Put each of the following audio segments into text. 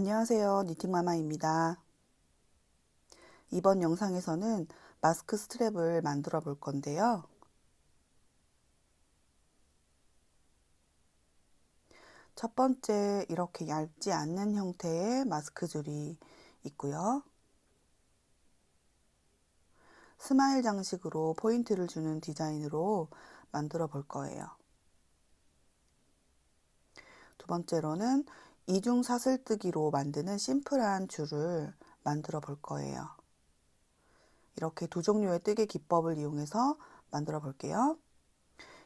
안녕하세요. 니팅마마입니다. 이번 영상에서는 마스크 스트랩을 만들어 볼 건데요. 첫 번째 이렇게 얇지 않는 형태의 마스크 줄이 있고요. 스마일 장식으로 포인트를 주는 디자인으로 만들어 볼 거예요. 두 번째로는 이중 사슬뜨기로 만드는 심플한 줄을 만들어 볼 거예요. 이렇게 두 종류의 뜨개 기법을 이용해서 만들어 볼게요.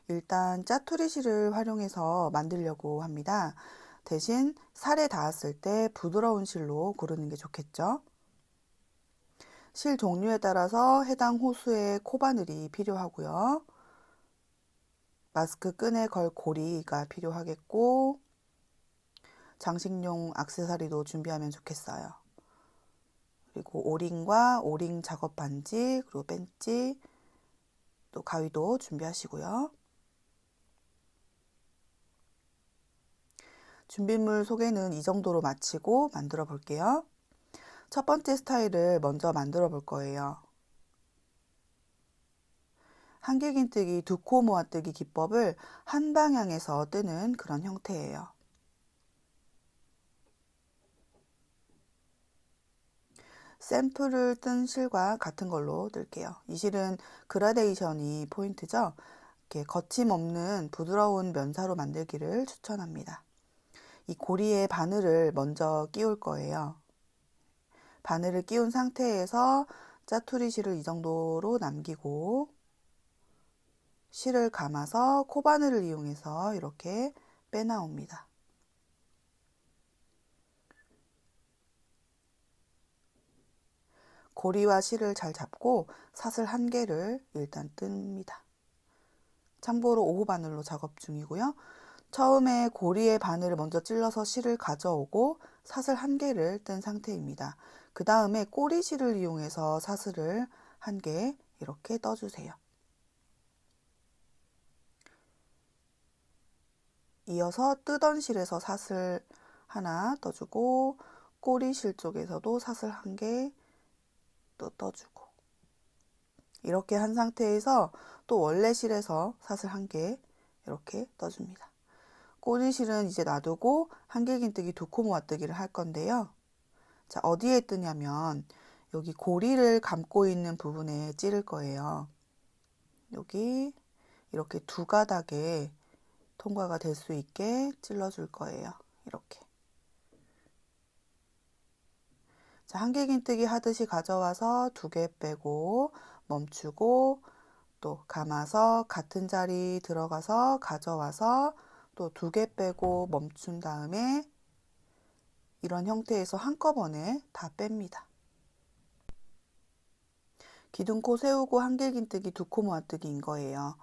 일단 짜투리 실을 활용해서 만들려고 합니다. 대신 살에 닿았을 때 부드러운 실로 고르는 게 좋겠죠. 실 종류에 따라서 해당 호수의 코바늘이 필요하고요. 마스크 끈에 걸 고리가 필요하겠고 장식용 악세사리도 준비하면 좋겠어요. 그리고 오링과 오링 작업 반지, 그리고 벤치, 또 가위도 준비하시고요. 준비물 소개는 이 정도로 마치고 만들어 볼게요. 첫 번째 스타일을 먼저 만들어 볼 거예요. 한길긴뜨기 두 코 모아뜨기 기법을 한 방향에서 뜨는 그런 형태예요. 샘플을 뜬 실과 같은 걸로 뜰게요. 이 실은 그라데이션이 포인트죠. 이렇게 거침없는 부드러운 면사로 만들기를 추천합니다. 이 고리에 바늘을 먼저 끼울 거예요. 바늘을 끼운 상태에서 짜투리 실을 이 정도로 남기고 실을 감아서 코바늘을 이용해서 이렇게 빼나옵니다. 고리와 실을 잘 잡고 사슬 한 개를 일단 뜹니다. 참고로 오후 바늘로 작업 중이고요. 처음에 고리의 바늘을 먼저 찔러서 실을 가져오고 사슬 한 개를 뜬 상태입니다. 그 다음에 꼬리 실을 이용해서 사슬을 한 개 이렇게 떠주세요. 이어서 뜨던 실에서 사슬 하나 떠주고 꼬리 실 쪽에서도 사슬 한 개 또 떠주고 이렇게 한 상태에서 또 원래 실에서 사슬 한 개 이렇게 떠줍니다. 꼬리 실은 이제 놔두고 한길긴뜨기 두 코 모아뜨기를 할 건데요. 자 어디에 뜨냐면 여기 고리를 감고 있는 부분에 찌를 거예요. 여기 이렇게 두 가닥에 통과가 될 수 있게 찔러 줄 거예요. 이렇게. 자, 한길긴뜨기 하듯이 가져와서 두 개 빼고 멈추고 또 감아서 같은 자리 들어가서 가져와서 또 두 개 빼고 멈춘 다음에 이런 형태에서 한꺼번에 다 뺍니다. 기둥코 세우고 한길긴뜨기 두 코 모아뜨기인 거예요.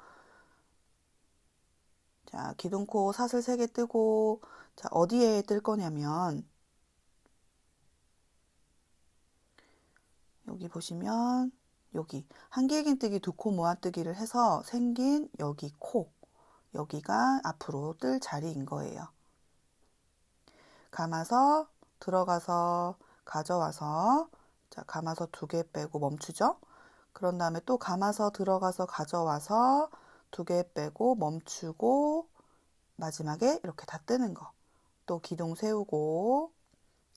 자, 기둥코 사슬 3개 뜨고 자, 어디에 뜰 거냐면 여기 보시면 여기 한길긴뜨기 두 코 모아뜨기를 해서 생긴 여기 코 여기가 앞으로 뜰 자리인 거예요. 감아서 들어가서 가져와서 자 감아서 두 개 빼고 멈추죠. 그런 다음에 또 감아서 들어가서 가져와서 두 개 빼고 멈추고 마지막에 이렇게 다 뜨는 거. 또 기둥 세우고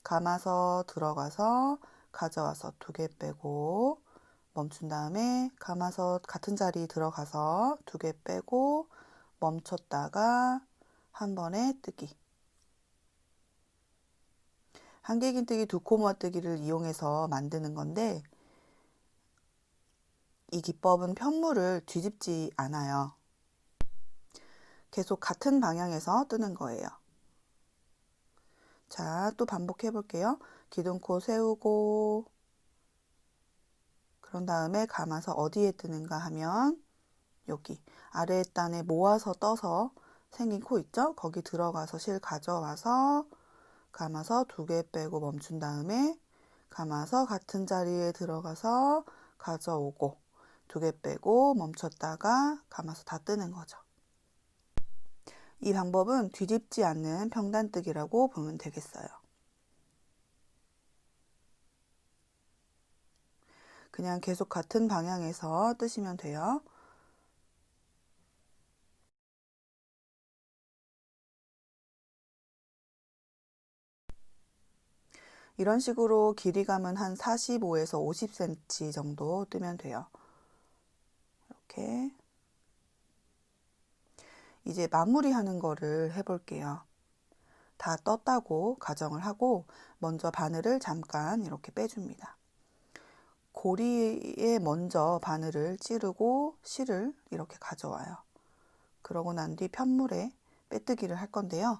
감아서 들어가서 가져와서 두 개 빼고 멈춘 다음에 감아서 같은 자리 들어가서 두 개 빼고 멈췄다가 한 번에 뜨기 한길긴뜨기 두코 모아뜨기를 이용해서 만드는 건데 이 기법은 편물을 뒤집지 않아요. 계속 같은 방향에서 뜨는 거예요. 자, 또 반복해 볼게요. 기둥코 세우고 그런 다음에 감아서 어디에 뜨는가 하면 여기 아래 단에 모아서 떠서 생긴 코 있죠? 거기 들어가서 실 가져와서 감아서 두 개 빼고 멈춘 다음에 감아서 같은 자리에 들어가서 가져오고 두 개 빼고 멈췄다가 감아서 다 뜨는 거죠. 이 방법은 뒤집지 않는 평단뜨기라고 보면 되겠어요. 그냥 계속 같은 방향에서 뜨시면 돼요. 이런 식으로 길이감은 한 45에서 50cm 정도 뜨면 돼요. 이렇게. 이제 마무리하는 거를 해볼게요. 다 떴다고 가정을 하고 먼저 바늘을 잠깐 이렇게 빼줍니다. 고리에 먼저 바늘을 찌르고 실을 이렇게 가져와요. 그러고 난 뒤 편물에 빼뜨기를 할 건데요.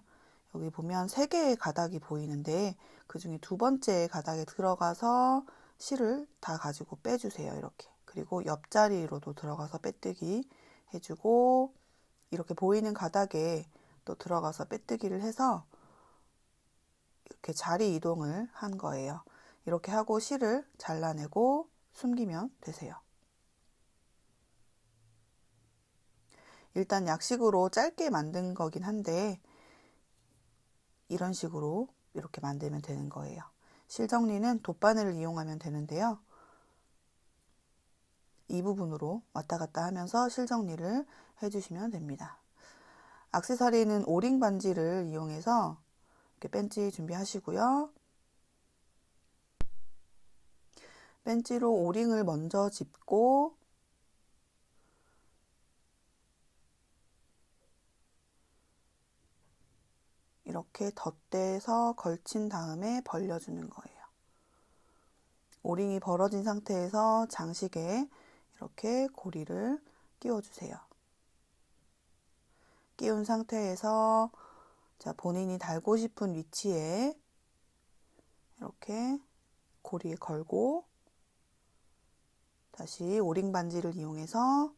여기 보면 세 개의 가닥이 보이는데 그 중에 두 번째 가닥에 들어가서 실을 다 가지고 빼주세요. 이렇게. 그리고 옆자리로도 들어가서 빼뜨기 해주고 이렇게 보이는 가닥에 또 들어가서 빼뜨기를 해서 이렇게 자리 이동을 한 거예요. 이렇게 하고 실을 잘라내고 숨기면 되세요. 일단 약식으로 짧게 만든 거긴 한데 이런 식으로 이렇게 만들면 되는 거예요. 실 정리는 돗바늘을 이용하면 되는데요. 이 부분으로 왔다 갔다 하면서 실 정리를 해주시면 됩니다. 악세사리는 오링 반지를 이용해서 이렇게 벤치 준비하시고요. 벤치로 오링을 먼저 짚고 이렇게 덧대서 걸친 다음에 벌려주는 거예요. 오링이 벌어진 상태에서 장식에 이렇게 고리를 끼워주세요. 끼운 상태에서 자, 본인이 달고 싶은 위치에 이렇게 고리에 걸고 다시 오링 반지를 이용해서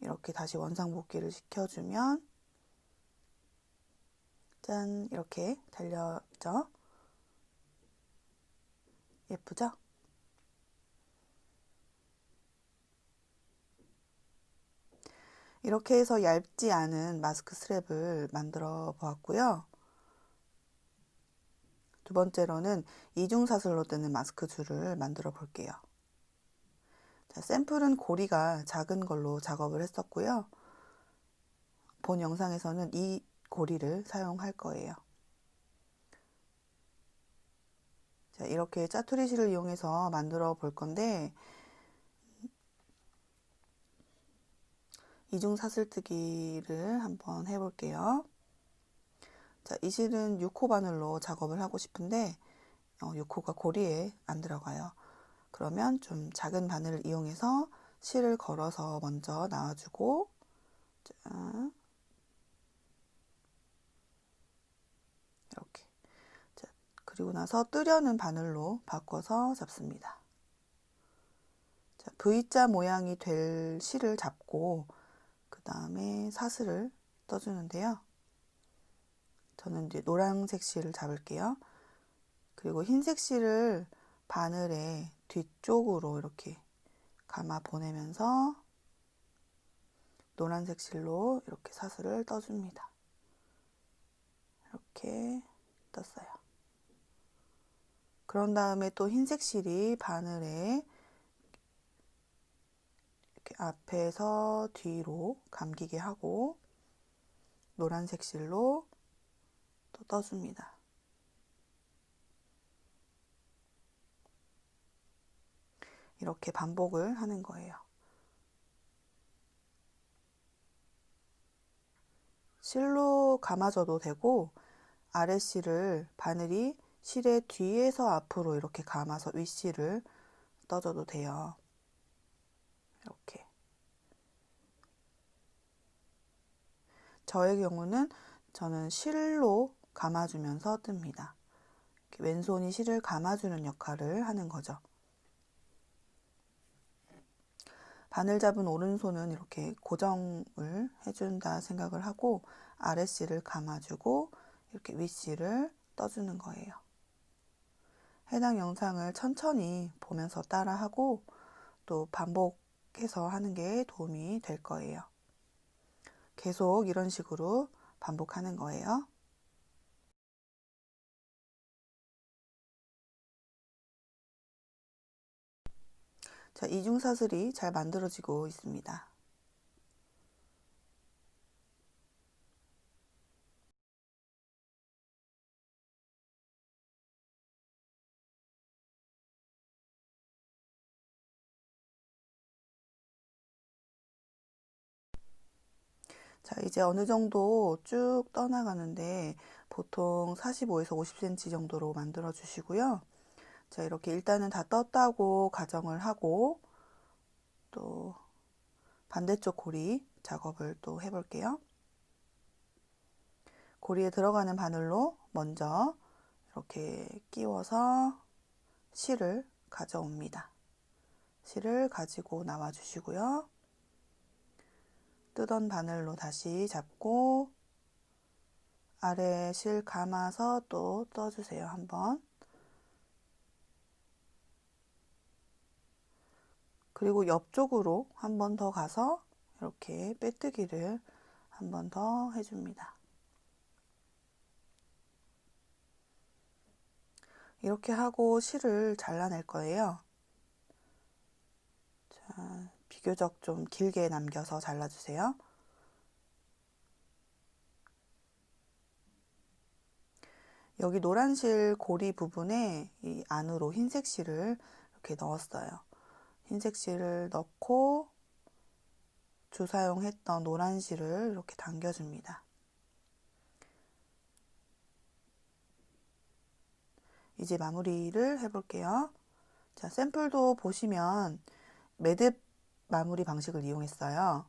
이렇게 다시 원상복귀를 시켜주면 짠 이렇게 달려져 예쁘죠? 이렇게 해서 얇지 않은 마스크 스랩을 만들어 보았고요. 두 번째로는 이중사슬로 뜨는 마스크 줄을 만들어 볼게요. 자, 샘플은 고리가 작은 걸로 작업을 했었고요. 본 영상에서는 이 고리를 사용할 거예요. 자, 이렇게 짜투리 실을 이용해서 만들어 볼 건데 이중 사슬뜨기를 한번 해볼게요. 자, 이 실은 6호 바늘로 작업을 하고 싶은데 어, 6호가 고리에 안 들어가요. 그러면 좀 작은 바늘을 이용해서 실을 걸어서 먼저 나와주고 자, 이렇게 자, 그리고 나서 뜨려는 바늘로 바꿔서 잡습니다. 자, V자 모양이 될 실을 잡고 그 다음에 사슬을 떠주는데요. 저는 이제 노란색 실을 잡을게요. 그리고 흰색 실을 바늘의 뒤쪽으로 이렇게 감아 보내면서 노란색 실로 이렇게 사슬을 떠줍니다. 이렇게 떴어요. 그런 다음에 또 흰색 실이 바늘에 이렇게 앞에서 뒤로 감기게 하고 노란색 실로 또 떠줍니다. 이렇게 반복을 하는 거예요. 실로 감아줘도 되고 아래실을 바늘이 실의 뒤에서 앞으로 이렇게 감아서 윗실을 떠줘도 돼요. 이렇게. 저의 경우는 저는 실로 감아주면서 뜹니다. 왼손이 실을 감아주는 역할을 하는 거죠. 바늘 잡은 오른손은 이렇게 고정을 해준다 생각을 하고 아랫실을 감아주고 이렇게 윗실을 떠주는 거예요. 해당 영상을 천천히 보면서 따라하고 또 반복해서 하는 게 도움이 될 거예요. 계속 이런 식으로 반복하는 거예요. 자, 이중사슬이 잘 만들어지고 있습니다. 자, 이제 어느 정도 쭉 떠나가는데 보통 45에서 50cm 정도로 만들어 주시고요. 자, 이렇게 일단은 다 떴다고 가정을 하고 또 반대쪽 고리 작업을 또 해볼게요. 고리에 들어가는 바늘로 먼저 이렇게 끼워서 실을 가져옵니다. 실을 가지고 나와 주시고요. 뜨던 바늘로 다시 잡고 아래 실 감아서 또 떠주세요. 한번. 그리고 옆쪽으로 한 번 더 가서 이렇게 빼뜨기를 한 번 더 해줍니다. 이렇게 하고 실을 잘라낼 거예요. 자, 비교적 좀 길게 남겨서 잘라주세요. 여기 노란 실 고리 부분에 이 안으로 흰색 실을 이렇게 넣었어요. 흰색 실을 넣고 주사용했던 노란 실을 이렇게 당겨줍니다. 이제 마무리를 해볼게요. 자, 샘플도 보시면 매듭 마무리 방식을 이용했어요.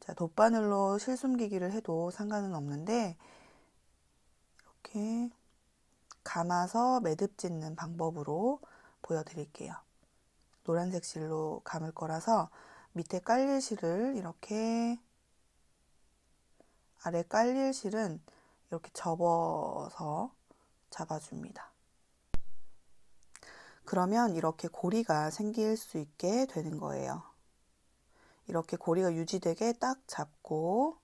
자, 돗바늘로 실 숨기기를 해도 상관은 없는데 이렇게 감아서 매듭 짓는 방법으로 보여드릴게요. 노란색 실로 감을 거라서 밑에 깔릴 실을 이렇게 아래 깔릴 실은 이렇게 접어서 잡아줍니다. 그러면 이렇게 고리가 생길 수 있게 되는 거예요. 이렇게 고리가 유지되게 딱 잡고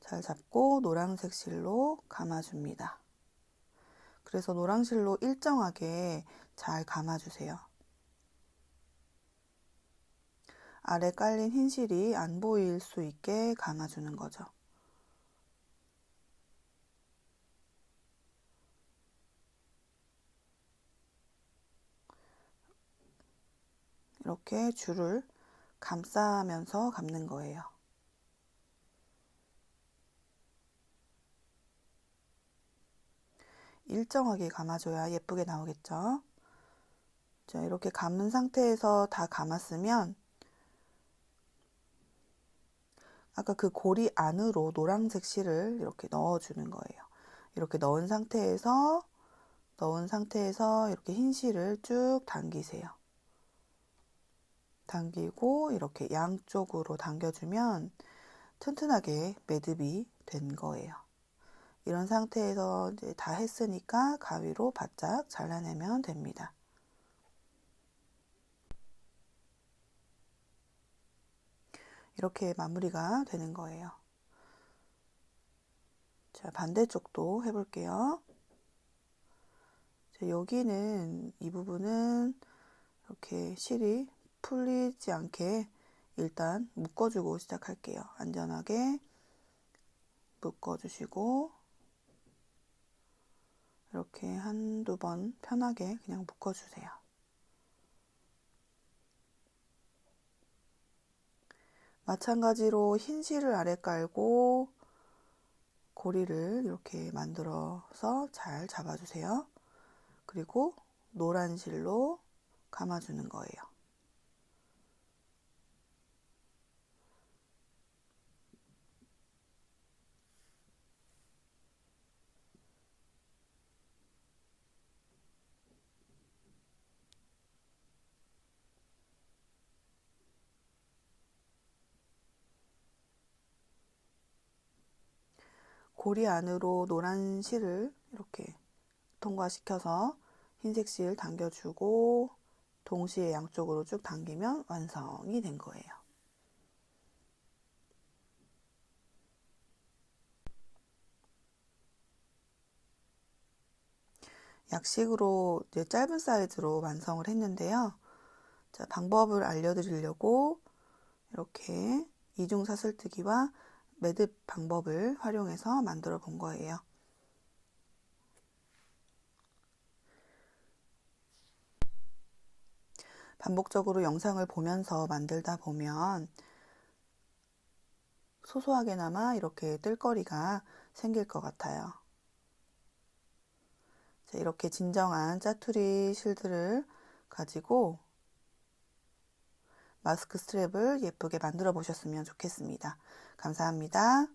잘 잡고 노란색 실로 감아줍니다. 그래서 노란 실로 일정하게 잘 감아주세요. 아래 깔린 흰 실이 안 보일 수 있게 감아주는 거죠. 이렇게 줄을 감싸면서 감는 거예요. 일정하게 감아줘야 예쁘게 나오겠죠. 자, 이렇게 감은 상태에서 다 감았으면 아까 그 고리 안으로 노란색 실을 이렇게 넣어주는 거예요. 이렇게 넣은 상태에서 넣은 상태에서 이렇게 흰 실을 쭉 당기세요. 당기고 이렇게 양쪽으로 당겨주면 튼튼하게 매듭이 된 거예요. 이런 상태에서 이제 다 했으니까 가위로 바짝 잘라내면 됩니다. 이렇게 마무리가 되는 거예요. 자, 반대쪽도 해볼게요. 자, 여기는 이 부분은 이렇게 실이 풀리지 않게 일단 묶어주고 시작할게요. 안전하게 묶어주시고 이렇게 한두 번 편하게 그냥 묶어주세요. 마찬가지로 흰 실을 아래 깔고 고리를 이렇게 만들어서 잘 잡아주세요. 그리고 노란 실로 감아주는 거예요. 고리 안으로 노란 실을 이렇게 통과시켜서 흰색 실 당겨주고 동시에 양쪽으로 쭉 당기면 완성이 된 거예요. 약식으로 이제 짧은 사이즈로 완성을 했는데요. 자, 방법을 알려드리려고 이렇게 이중 사슬뜨기와 매듭 방법을 활용해서 만들어 본 거예요. 반복적으로 영상을 보면서 만들다 보면 소소하게나마 이렇게 뜰거리가 생길 것 같아요. 자, 이렇게 진정한 짜투리 실드를 가지고 마스크 스트랩을 예쁘게 만들어 보셨으면 좋겠습니다. 감사합니다.